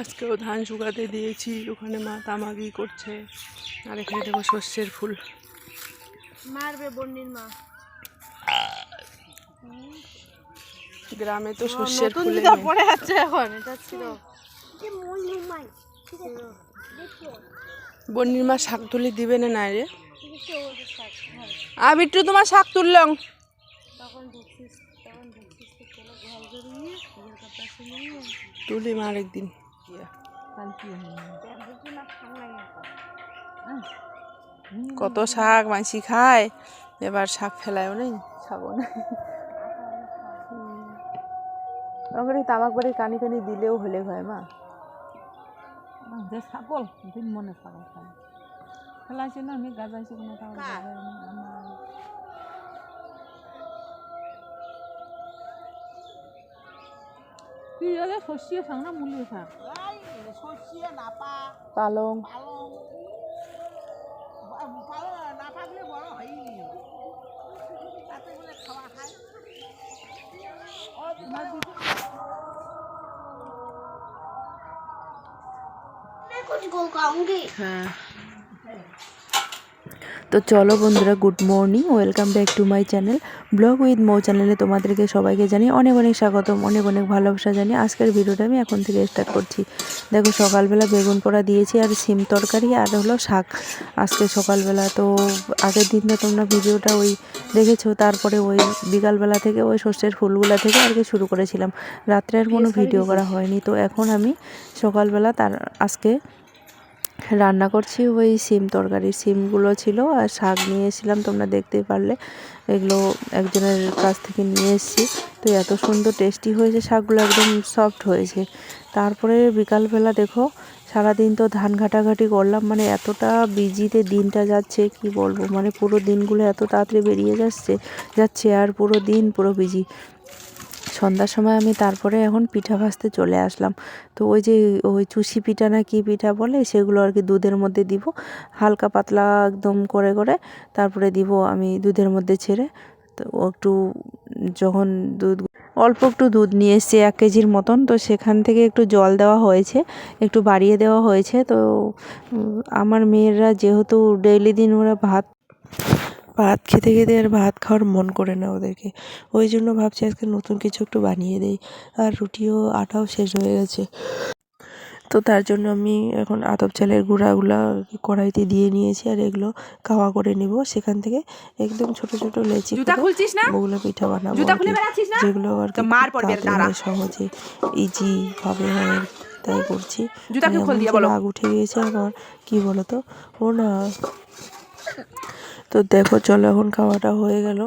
আজকেও ধান শুকাতে দিয়েছি ওখানে মা তামাগি করছে। আর এখানে দেখো শস্যের ফুল। মারবে বন্যির মা। গ্রামে তো শস্যের ফুলে পড়ে আছে এখন এটা ছিল। বন্যির মা শাক তুলি দিবে না রে? আ বিট্টু তোমার শাক তুললাম তুলি মা আরেকদিন। কত শাক মানসি খায়, এবার শাক ফেলায়ও নেই, খাব না। তামাক বাড়ির কানি কানি দিলেও হলে হয় মা। যে ছাগল দিন মনে ছাগল খায়। খেলাইছে না আমি গাজাইছি কোনো ছাগল আমার। কি হলে শস্য শাক না মুলি শাক নাপা পালং পালং। পালং না থাকলে বড় হয়নি তাতে বলে খাওয়া খায় হ্যাঁ তো চলো বন্ধুরা good morning welcome back to my channel blog with Mou চ্যানেলে তোমাদেরকে সবাইকে জানি অনেক অনেক স্বাগতম অনেক অনেক ভালোবাসা জানি আজকের ভিডিওটা আমি এখন থেকে স্টার্ট করছি। দেখো সকালবেলা বেগুন পোড়া দিয়েছি আর সিম তরকারি আর হলো শাক। আজকে সকালবেলা তো আগের দিন তো তোমরা ভিডিওটা ওই দেখেছ তারপরে ওই বিকালবেলা থেকে ওই শস্যের ফুলগুলা থেকে আর কি শুরু করেছিলাম। রাত্রে আর কোনো ভিডিও করা হয়নি তো এখন আমি সকালবেলা তার আজকে রান্না করছি ওই সিম তরকারি সিমগুলো ছিল আর শাক নিয়ে তোমরা দেখতেই পারলে। এগুলো একজনের কাছ থেকে নিয়ে এসেছি। তো এত সুন্দর টেস্টি হয়েছে, শাকগুলো একদম সফট হয়েছে। তারপরে বিকালবেলা দেখো, সারাদিন তো ধান ঘাটাঘাটি করলাম মানে এতটা বিজিতে দিনটা যাচ্ছে, কি বলব? মানে পুরো দিনগুলো এত তাড়াতাড়ি বেরিয়ে যাচ্ছে যাচ্ছে আর পুরো দিন পুরো বিজি। সন্ধ্যার সময় আমি তারপরে এখন পিঠা ভাজতে চলে আসলাম। তো ওই যে, ওই চুষি পিঠা না কি পিঠা বলে, সেগুলো আর কি দুধের মধ্যে দিব। হালকা পাতলা একদম করে করে তারপরে দিব আমি দুধের মধ্যে ছেড়ে। তো একটু যখন দুধ, অল্প একটু দুধ নিয়ে এসছে এক কেজির মতন, তো সেখান থেকে একটু জল দেওয়া হয়েছে, একটু বাড়িয়ে দেওয়া হয়েছে। তো আমার মেয়েরা যেহেতু ডেইলি দিন ওরা ভাত ভাত খেতে খেতে আর ভাত খাওয়ার মন করে না ওদেরকে। ওই জন্য ভাবছি আজকে নতুন কিছু একটু বানিয়ে দেই। আর রুটিও আটাও শেষ হয়ে গেছে। তো তার জন্য আমি এখন আতপ চালের গুঁড়াগুলা কড়াইতে দিয়ে নিয়েছি আর এগুলো কাওয়া করে নিব। সেখান থেকে একদম ছোট ছোট লেচি ওগুলো পিঠা বানাবো যেগুলো আর সহজে ইজি হবে হয় তাই করছি। রাগ উঠে গিয়েছে আমার কি বলতো? ও না। তো দেখো চলো এখন খাওয়াটা হয়ে গেল।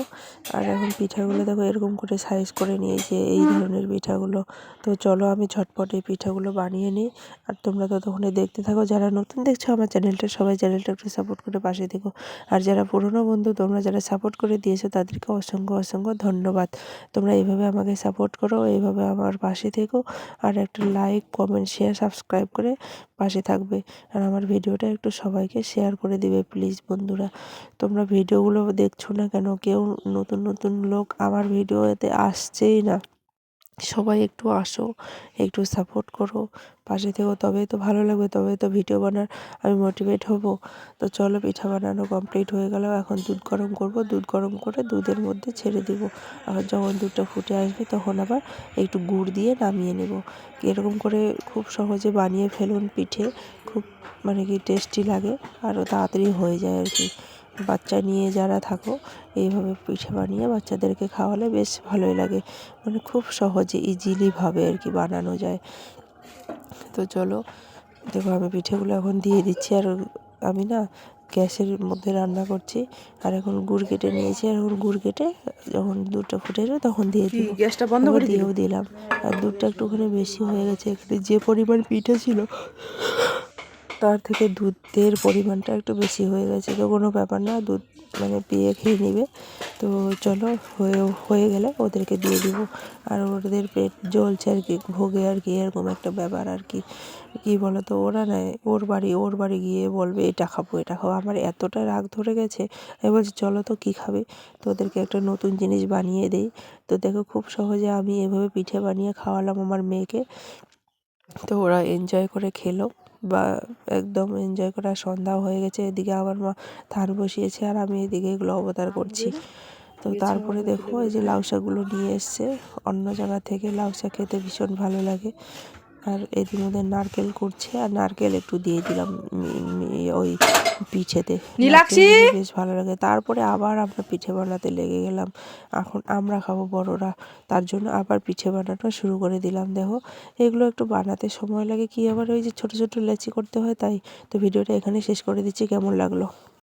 আর এখন পিঠাগুলো দেখো এরকম করে সাইজ করে নিয়েছে এই ধরনের পিঠাগুলো। তো চলো আমি ঝটপট এই পিঠাগুলো বানিয়ে নিই। আর তোমরা ততক্ষণে দেখতে থাকো যারা নতুন দেখছ আমার চ্যানেলটা সবাই চ্যানেলটা একটু সাপোর্ট করে পাশে দেখো আর যারা পুরনো বন্ধু তোমরা যারা সাপোর্ট করে দিয়েছ তাদেরকে অসংখ্য অসংখ্য ধন্যবাদ। তোমরা এইভাবে আমাকে সাপোর্ট করো এইভাবে আমার পাশে থেকো। আর একটা লাইক কমেন্ট শেয়ার সাবস্ক্রাইব করে পাশে থাকবে। আর আমার ভিডিওটা একটু সবাইকে শেয়ার করে দিবে প্লিজ বন্ধুরা। তোমরা ভিডিওগুলো দেখছ না কেন? কেউ নতুন নতুন লোক আমার ভিডিওতে আসছেই না। সবাই একটু আসো, একটু সাপোর্ট করো, পাশে থেকো, তবেই তো ভালো লাগবে, তবেই তো ভিডিও বানার, আমি মোটিভেট হব। তো চলো পিঠা বানানো কমপ্লিট হয়ে গেল, এখন দুধ গরম করব, দুধ গরম করে দুধের মধ্যে ছেড়ে দিব। আর যখন দুধটা ফুটে আসবে, তখন আবার একটু গুড় দিয়ে নামিয়ে নেব। এরকম করে খুব সহজে বানিয়ে ফেলুন পিঠে, খুব মানে কি টেস্টি লাগে আরও তাড়াতাড়ি হয়ে যায় আর কি। বাচ্চা নিয়ে যারা থাকো এইভাবে পিঠে বানিয়ে বাচ্চাদেরকে খাওয়ালে বেশ ভালোই লাগে। মানে খুব সহজে ইজিলিভাবে আর কি বানানো যায়। তো চলো দেখো আমি পিঠেগুলো এখন দিয়ে দিচ্ছি। আর আমি না গ্যাসের মধ্যে রান্না করছি। আর এখন গুড় কেটে নিয়েছি। আর এখন গুড় কেটে যখন দুধটা ফুটে যাবে তখন দিয়ে দিব। গ্যাসটা বন্ধ করে দিয়েও দিলাম। আর দুধটা একটুখানি বেশি হয়ে গেছে। এখানে যে পরিমাণ পিঠে ছিল তার থেকে দুধের পরিমাণটা একটু বেশি হয়ে গেছে, তো কোনো ব্যাপার না, দুধ মানে পেয়ে খেয়ে নেবে। তো চলো, হয়ে হয়ে গেলে ওদেরকে দিয়ে দিব। আর ওদের পেট জ্বলছে আর কি, ভোগে আর কি, এরকম একটা ব্যাপার আর কি। কী বলো তো ওরা নেয় ওর বাড়ি ওর বাড়ি গিয়ে বলবে, এটা খাব এটা খাব। আমার এতটা রাগ ধরে গেছে, আমি বলছি, চলো তো কী খাবে? তো ওদেরকে একটা নতুন জিনিস বানিয়ে দেই। তো দেখো, খুব সহজে আমি এভাবে পিঠে বানিয়ে খাওয়ালাম আমার মেয়েকে। তো ওরা এনজয় করে খেলো। বা একদম এনজয় করার সন্ধ্যাও হয়ে গেছে। এদিকে আমার মা ধান বসিয়েছে আর আমি এদিকে এগুলো অবতার করছি। তো তারপরে দেখো এই যে লাউ শাকগুলো নিয়ে এসছে। অন্য জায়গা থেকে লাউ শাক খেতে ভীষণ ভালো লাগে। আর এর মধ্যে নারকেল করছে আর নারকেল একটু দিয়ে দিলাম ওই পিঠেতে। বেশ ভালো লাগে। তারপরে আবার আমরা পিঠে বানাতে লেগে গেলাম। এখন আমরা খাব বড়রা তার জন্য আবার পিঠে বানানো শুরু করে দিলাম। দেখো এগুলো একটু বানাতে সময় লাগে। কি আবার ওই যে ছোট ছোট লেচি করতে হয় তাই? তো ভিডিওটা এখানে শেষ করে দিচ্ছি। কেমন লাগল?